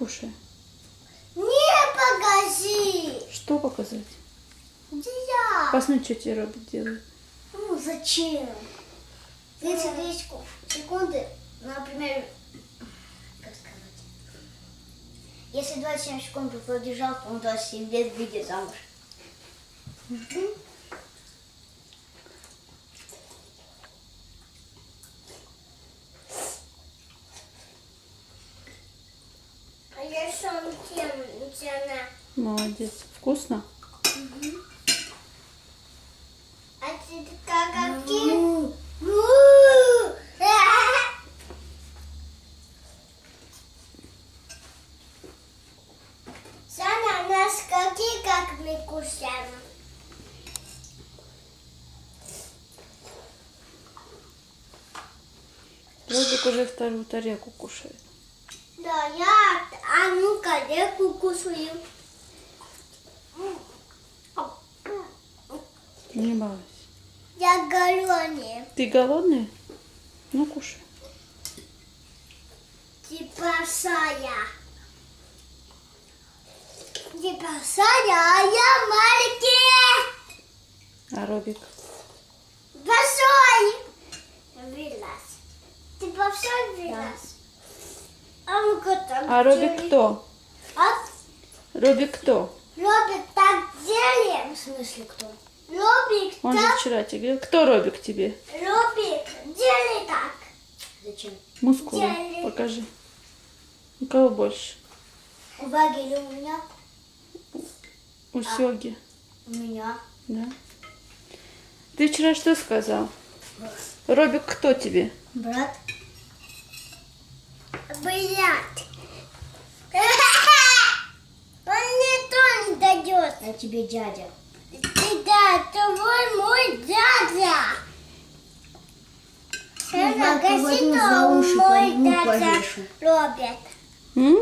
Кушай. Не покажи! Что показать? Где я? Посмотри, что тебе робот делает. Ну, зачем? 30 секунды, например, как сказать, если 27 секунд продержал, то он 27 лет выйдет замуж. А я сам тем, Молодец. Вкусно? А ты какие? Саня, у нас какие, как мы кушаем? Робик уже вторую тарелку кушает. Да, я, а ну-ка, я кушаю. Не балуйся. Я голодный. Ты голодный? Ну, кушай. Типа Сая. Типа Сая, а я маленький. А Робик? Большой. Вылаз. Ты большой. А ну-ка там. А Робик дели. кто? А Робик кто? Робик так делаем. В смысле кто? Робик Он же так. вчера тебе говорил. Кто Робик тебе? Робик, делай так. Зачем? Мускулы. Делай. Покажи. У кого больше? У Ваги или у меня? У Сёги. У меня. Да? Ты вчера что сказал? Робик кто тебе? Брат. Блядь. Он мне то не дает. А тебе дядя. Ты да, твой мой дядя. Я Она уши, мой дядя повешу. Робит. М?